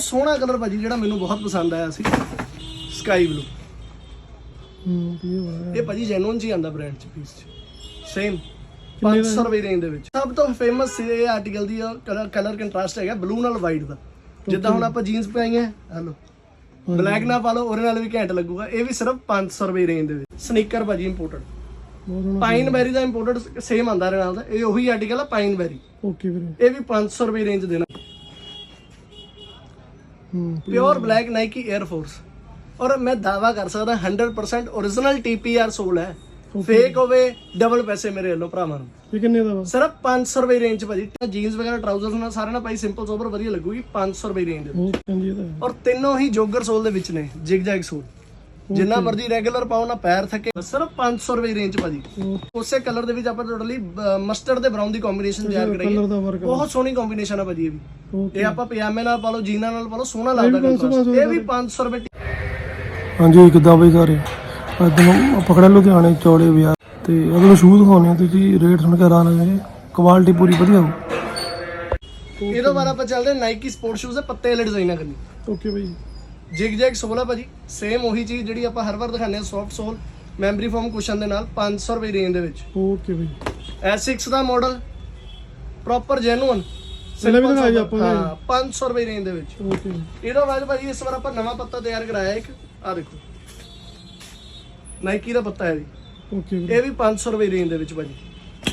ਸੋਹਣਾ ਕਲਰ ਭਾਜੀ ਜਿਹੜਾ ਮੈਨੂੰ ਬਹੁਤ ਪਸੰਦ ਆਇਆ ਸੀ ਸਕਾਈ ਬਲੂ ਇਹ ਭਾਜੀ ਜੈਨੂਨ ਹੀ ਆਂਦਾ ਬ੍ਰਾਂਡ ਚ ਪੀਸ ਚ। ਸੇਮ 500 ਰੁਪਏ ਰੇਂਜ ਦੇ ਵਿੱਚ। ਸਭ ਤੋਂ ਫੇਮਸ ਇਹ ਆਰਟੀਕਲ ਦੀ ਕਲਰ ਕੰਟਰਾਸਟ ਹੈਗਾ ਬਲੂ ਨਾਲ ਵਾਈਟ ਦਾ। ਜਿੱਦਾਂ ਹੁਣ ਆਪਾਂ ਜੀਨਸ ਪਾਈਆਂ ਹਲੋ ਬਲੈਕ ਨਾ ਪਾ ਲਓ ਉਹਦੇ ਨਾਲ ਵੀ ਘੈਂਟ ਲੱਗੂਗਾ। ਇਹ ਵੀ ਸਿਰਫ 500 ਰੁਪਏ ਰੇਂਜ ਦੇ ਵਿੱਚ। ਸਨੀਕਰ ਭਾਜੀ ਇੰਪੋਰਟਡ ਪਾਈਨ ਬੈਰੀ ਦਾ ਇੰਪੋਰਟਡ ਸੇਮ ਆਂਦਾ ਰਿਹਾ ਨਾਲ ਦਾ। ਇਹ ਉਹੀ ਆਰਟੀਕਲ ਆ ਪਾਈਨ ਬੈਰੀ ਓਕੇ ਵੀਰੇ। ਇਹ ਵੀ 500 ਰੁਪਏ ਰੇਂਜ ਦੇਣਾ pure black Nike Air Force ਔਰ ਮੈਂ ਦਾਵਾ ਕਰ ਸਕਦਾ 100% origignal TPR ਸੋਲ ਹੈ। ਫੇਕ ਹੋਵੇ ਡਬਲ ਪੈਸੇ ਮੇਰੇ ਵੱਲੋਂ ਭਰਾਵਾਂ ਨੂੰ। ਇਹ ਕਿੰਨੇ ਦਾ ਵਾ? ਸਿਰਫ 500 ਰੁਪਏ ਰੇਂਜ ਭਾਜੀ। ਜੀਨਸ ਵਗੈਰਾ ਟਰਾਊਜ਼ਰਸ ਨਾਲ ਸਾਰਿਆਂ ਨਾਲ ਭਾਈ ਸਿੰਪਲ ਸੋਬਰ ਵਧੀਆ ਲੱਗੂਗੀ 500 ਰੁਪਏ ਰੇਂਜ ਦੇ ਔਰ ਤਿੰਨੋਂ ਹੀ ਜੋਗਰ ਸੋਲ ਦੇ ਵਿੱਚ ਨੇ ਜਿਗ ਜੈਗ ਸੋਲ। ਜਿੰਨਾ ਮਰਜ਼ੀ ਰੈਗੂਲਰ ਪਾਓ ਨਾ ਪੈਰ ਥੱਕੇ। ਸਿਰਫ 500 ਰੁਪਏ ਰੇਂਜ ਭਾਜੀ। ਉਸੇ ਕਲਰ ਦੇ ਵਿੱਚ ਆਪਾਂ ਟੋਟਲੀ ਮਸਟਰਡ ਤੇ ਬਰਾਊਨ ਦੀ ਕੰਬੀਨੇਸ਼ਨ ਤਿਆਰ ਕਰਾਈ ਹੈ ਬਹੁਤ ਸੋਹਣੀ ਕੰਬੀਨੇਸ਼ਨ ਹੈ ਭਾਜੀ ਇਹ ਵੀ। ਇਹ ਆਪਾਂ ਪਜਾਮੇ ਨਾਲ ਪਾ ਲਓ ਜੀਨਾਂ ਨਾਲ ਪਾ ਲਓ ਸੋਹਣਾ ਲੱਗਦਾ। ਇਹ ਵੀ 500 ਰੁਪਏ ਹਾਂਜੀ ਕਿੱਦਾਂ ਬਈ ਸਾਰੇ ਅੱਜ ਨੂੰ ਪਕੜਾ ਲੁਧਿਆਣੇ ਚੌੜੇ ਬਾਜ਼ਾਰ। ਤੇ ਅਗਲੇ ਸ਼ੂਜ਼ ਦਿਖਾਉਣੇ ਆ ਤੁਸੀਂ ਰੇਟ ਸੁਣ ਕੇ ਹੋ ਜਾਓਗੇ ਕੁਆਲਿਟੀ ਪੂਰੀ ਵਧੀਆ ਹੋ ਇਹਦੇ ਬਾਅਦ ਆਪਾਂ ਚੱਲਦੇ ਨਾਈਕੀ ਸਪੋਰਟ ਸ਼ੂਜ਼ ਦੇ ਪੱਤੇ ਵਾਲੇ ਡਿਜ਼ਾਈਨਾਂ ਕਰਨੀ ਓਕੇ ਬਈ। ਜਿਗ ਜੈਗ ਸੋਲ ਆ ਭਾਜੀ ਸੇਮ ਉਹੀ ਚੀਜ਼ ਜਿਹੜੀ ਆਪਾਂ ਹਰ ਵਾਰ ਦਿਖਾਉਂਦੇ ਆ soft sole memory foam cushion ਦੇ ਨਾਲ 500 ਰੁਪਏ ਰੇਂਜ ਦੇ ਵਿੱਚ। ਓਕੇ ਬਈ S6 ਦਾ ਮਾਡਲ ਪ੍ਰੋਪਰ ਜੈਨੂਅਨ ਪਹਿਲਾਂ ਵੀ ਜੀ ਆਪਾਂ ਨੇ। ਹਾਂ 500 ਰੁਪਏ ਰੇਂਜ ਦੇ ਵਿੱਚ। ਓਕੇ ਇਹਦਾ ਬਾਅਦ ਭਾਜੀ ਇਸ ਵਾਰ ਆਪਾਂ ਨਵਾਂ ਪੱਤਾ ਤਿਆਰ ਕਰਾਇਆ ਇੱਕ ਆ ਦੇਖੋ। ਨਾਈਕੀ ਦਾ ਪੱਤਾ ਹੈ ਜੀ। ਓਕੇ ਵੀਰੇ ਇਹ ਵੀ 500 ਰੁਪਏ ਰੇਂਜ ਦੇ ਵਿੱਚ ਭਾਜੀ।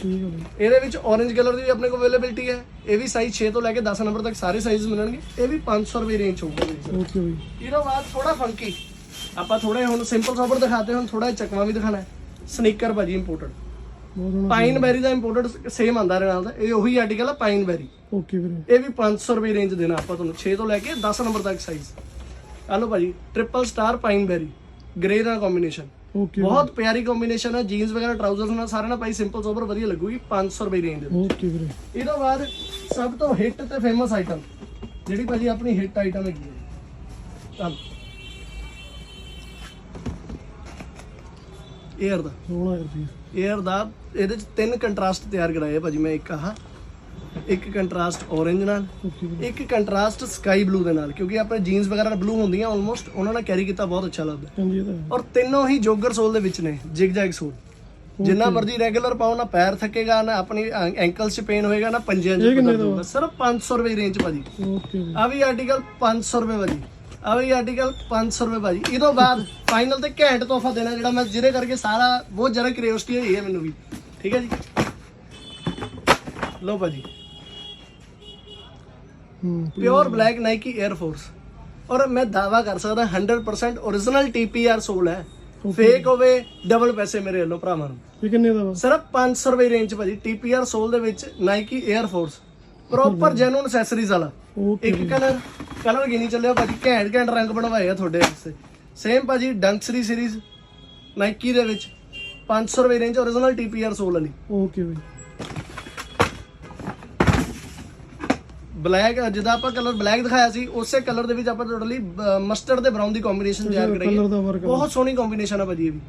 ਇਹਦੇ ਵਿੱਚ orange ਕਲਰ ਦੀ ਵੀ ਆਪਣੇ ਕੋਲ ਅਵੇਲੇਬਿਲਟੀ ਹੈ। ਇਹ ਵੀ ਸਾਈਜ਼ 6 ਤੋਂ ਲੈ ਕੇ 10 ਨੰਬਰ ਤੱਕ ਸਾਰੇ ਸਾਈਜ਼ ਮਿਲਣਗੇ। ਇਹ ਵੀ 500 ਰੁਪਏ ਰੇਂਜ ਹੋਊਗਾ ਜੀ। ਓਕੇ ਬਈ। ਇਹਦੇ ਬਾਅਦ ਥੋੜਾ ਫੰਕੀ ਆਪਾਂ ਥੋੜੇ ਹੁਣ ਸਿੰਪਲ ਸੋਬਰ ਦਿਖਾਤੇ ਹੁਣ ਥੋੜਾ ਚਕਵਾ ਵੀ ਦਿਖਾਣਾ ਹੈ। ਸਨੀਕਰ ਭਾਜੀ ਇੰਪੋਰਟਡ ਪਾਈਨ ਬੈਰੀ ਦਾ ਇੰਪੋਰਟਡ ਸੇਮ ਆਂਦਾ ਨਾਲ ਦਾ ਇਹ ਉਹੀ ਆਰਟੀਕਲ ਆ ਪਾਈਨ ਬੈਰੀ ਓਕੇ ਵੀਰੇ। ਇਹ ਵੀ 500 ਰੁਪਏ ਰੇਂਜ ਦੇਣਾ ਆਪਾਂ ਤੁਹਾਨੂੰ। 6 ਤੋਂ ਲੈ ਕੇ 10 ਨੰਬਰ ਤੱਕ ਸਾਈਜ਼ ਆ ਲਓ ਭਾਜੀ triple star pine berry grey ਦਾ ਕੰਬੀਨੇਸ਼ਨ ਓਕੇ ਬਹੁਤ ਪਿਆਰੀ ਕੰਬੀਨੇਸ਼ਨ ਹੈ ਜੀਨਸ ਵਗੈਰਾ ਟਰਾਊਜ਼ਰਸ ਨਾਲ ਸਾਰਿਆਂ ਨਾਲ ਭਾਈ ਸਿੰਪਲ ਸੋਬਰ ਵਧੀਆ ਲੱਗੂਗੀ 500 ਰੁਪਏ ਰੇਂਜ ਦੇ ਓਕੇ ਵੀਰੇ ਇਹਦੇ ਬਾਅਦ ਸਭ ਤੋਂ ਹਿੱਟ ਤੇ ਫੇਮਸ ਆਈਟਮ ਜਿਹੜੀ ਭਾਜੀ ਆਪਣੀ ਹਿੱਟ ਆਈਟਮ ਹੈਗੀ ਹੈ ਚੱਲ 에ਅਰ ਦਾ ਸੋਹਣਾ ਯਾਰ ਪੀਸ 에ਅਰ ਦਾ ਇਹਦੇ ਚ ਤਿੰਨ ਕੰਟਰਾਸਟ ਤਿਆਰ ਕਰਾਏ ਭਾਜੀ ਮੈਂ ਇੱਕ ਆਹ ਇੱਕ ਕੰਟਰਾਸਟ orange ਨਾਲ ਇੱਕ ਕੰਟਰਾਸਟ ਸਕਾਈ ਬਲੂ ਦੇ ਨਾਲ ਕਿਉਂਕਿ ਆਪਣੇ ਜੀਨਸ ਵਗੈਰਾ ਬਲੂ ਹੁੰਦੀਆਂ ਆਲਮੋਸਟ ਉਹਨਾਂ ਨਾਲ ਕੈਰੀ ਕੀਤਾ ਬਹੁਤ ਅੱਛਾ ਲੱਗਦਾ। ਦਾ ਔਰ ਤਿੰਨੋਂ ਹੀ ਜੋਗਰ ਸੋਲ ਦੇ ਵਿੱਚ ਨੇ ਜਿਗ ਜੈਗ ਸੋਲ। ਜਿੰਨਾ ਮਰਜ਼ੀ ਰੈਗੂਲਰ ਪਾਓ ਨਾ ਪੈਰ ਥੱਕੇਗਾ ਨਾ ਆਪਣੀ ਐਂਕਲਸ 'ਚ ਪੇਨ ਹੋਏਗਾ ਨਾ ਪੰਜਿਆਂ 'ਚ ਇਹ ਕਿੰਨੇ ਦਰਦ ਦਾ ਹੋਊਗਾ। ਸਿਰਫ 500 ਰੁਪਏ ਰੇਂਜ ਭਾਜੀ। ਓਕੇ ਬਈ ਆ ਵੀ ਆਰਟੀਕਲ 500 ਰੁਪਏ ਭਾਜੀ। ਆ ਵੀ ਆਰਟੀਕਲ 500 ਰੁਪਏ ਭਾਜੀ। ਇਹ ਤੋਂ ਬਾਅਦ ਫਾਈਨਲ ਤੇ ਘੈਂਟ ਤੋਹਫਾ ਦੇਣਾ ਜਿਹੜਾ ਮੈਂ ਜਿਹਦੇ ਕਰਕੇ ਸਾਰਾ ਬਹੁਤ ਜ਼ਿਆਦਾ ਕਿਉਰਿਓਸਿਟੀ ਹੋਈ ਹੈ ਮੈਨੂੰ ਵੀ। ਠੀਕ ਹੈ ਜੀ? ਲਓ ਭਾਜੀ। Pure black Nike Air Force ਔਰ ਮੈਂ ਦਾਵਾ ਕਰ ਸਕਦਾ 100% origignal TPR ਸੋਲ ਹੈ। ਫੇਕ ਹੋਵੇ ਡਬਲ ਪੈਸੇ ਮੇਰੇ ਵੱਲੋਂ ਭਰਾਵਾਂ ਨੂੰ। ਇਹ ਕਿੰਨੇ ਦਾ ਵਾ? ਸਿਰਫ 500 ਰੁਪਏ ਰੇਂਜ ਭਾਜੀ TPR ਸੋਲ ਦੇ ਵਿੱਚ Nike Air Force proper genuine accessories ਵਾਲਾ। ਇੱਕ ਕਲਰ ਕਲਰ ਗਿਣੀ ਚੱਲਿਓ ਭਾਜੀ ਘੈਂਟ ਘੈਂਟ ਰੰਗ ਬਣਵਾਏ ਆ ਤੁਹਾਡੇ ਵਾਸਤੇ। ਸੇਮ ਭਾਜੀ ਡੰਕਸਰੀ ਸੀਰੀਜ਼ ਨਾਈਕੀ ਦੇ ਵਿੱਚ। 500 ਰੁਪਏ ਰੇਂਜ origignal TPR ਸੋਲ ਵਾਲੀ। ਓਕੇ ਬਈ। ਬਲੈਕ ਜਿਹਦਾ ਆਪਾਂ ਕਲਰ ਬਲੈਕ ਦਿਖਾਇਆ ਸੀ ਉਸੇ ਕਲਰ ਦੇ ਵਿੱਚ ਆਪਾਂ ਟੋਟਲੀ ਮਸਟਰਡ ਤੇ ਬਰਾਊਨ ਦੀ ਕੰਬੀਨੇਸ਼ਨ ਤਿਆਰ ਕਰਾਈ ਹੈ ਬਹੁਤ ਸੋਹਣੀ ਕੰਬੀਨੇਸ਼ਨ ਹੈ ਭਾਜੀ ਇਹ ਵੀ।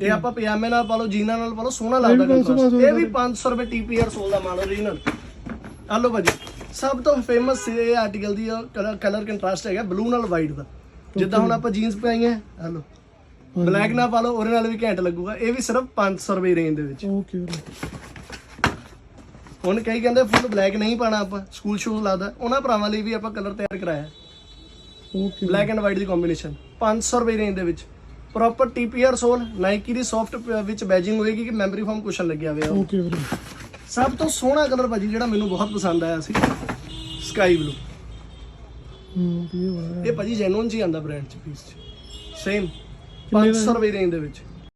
ਇਹ ਆਪਾਂ ਪਜਾਮੇ ਨਾਲ ਪਾ ਲਓ ਜੀਨਾਂ ਨਾਲ ਪਾ ਲਓ ਸੋਹਣਾ ਲੱਗਦਾ ਵੀ 500 contrast। ਇਹ ਵੀ 500 ਰੁਪਏ TPR ਸੋਲ ਦਾ ਮਾਲ origignal ਆ ਲਓ ਭਾਜੀ ਸਭ ਤੋਂ ਫੇਮਸ ਇਹ ਆਰਟੀਕਲ ਦੀ ਕਲਰ ਕੰਟਰਾਸਟ ਹੈਗਾ ਬਲੂ ਨਾਲ ਵਾਈਟ ਦਾ। ਜਿੱਦਾਂ ਹੁਣ ਆਪਾਂ ਜੀਨਸ ਪਾਈਆਂ ਆ ਲਓ। ਬਲੈਕ ਨਾਲ ਪਾ ਲਓ ਉਹਦੇ ਨਾਲ ਵੀ ਘੈਂਟ ਲੱਗੂਗਾ। ਇਹ ਵੀ ਸਿਰਫ 500 ਰੁਪਏ ਰੇਂਜ ਦੇ ਵਿੱਚ। ਓਕੇ ਹੁਣ ਕਈ ਕਹਿੰਦੇ ਫੁੱਲ ਬਲੈਕ ਨਹੀਂ ਪਾਣਾ ਆਪਾਂ ਸਕੂਲ ਸ਼ੂਜ਼ ਲਾਦਾ। ਉਹਨਾਂ ਭਰਾਵਾਂ ਲਈ ਵੀ ਆਪਾਂ ਕਲਰ ਤਿਆਰ ਕਰਾਇਆ। ਓਕੇ ਬਲੈਕ ਐਂਡ ਵਾਈਟ ਦੀ ਕੰਬੀਨੇਸ਼ਨ 500 ਰੁਪਏ ਰੇਂਜ ਦੇ ਵਿੱਚ। ਪ੍ਰੋਪਰ TPR ਸੋਲ ਨਾਈਕੀ ਦੀ ਸੌਫਟ ਵਿੱਚ ਬੈਜਿੰਗ ਹੋਏਗੀ ਕਿ ਮੈਮਰੀ ਫੋਮ ਕੁਸ਼ਨ ਲੱਗਿਆ ਹੋਇਆ ਓਕੇ ਵੀਰੇ। ਸਭ ਤੋਂ ਸੋਹਣਾ ਕਲਰ ਭਾਜੀ ਜਿਹੜਾ ਮੈਨੂੰ ਬਹੁਤ ਪਸੰਦ ਆਇਆ ਸੀ ਸਕਾਈ ਬਲੂ ਹੂੰ ਇਹ ਭਾਜੀ ਜੈਨੂਨ ਹੀ ਆਂਦਾ ਬ੍ਰਾਂਡ ਚ ਪੀਸ ਚ। ਸੇਮ ਕਿੰਨੇ ਦਾ? 500 ਰੁਪਏ ਰੇਂਜ ਦੇ ਵਿੱਚ।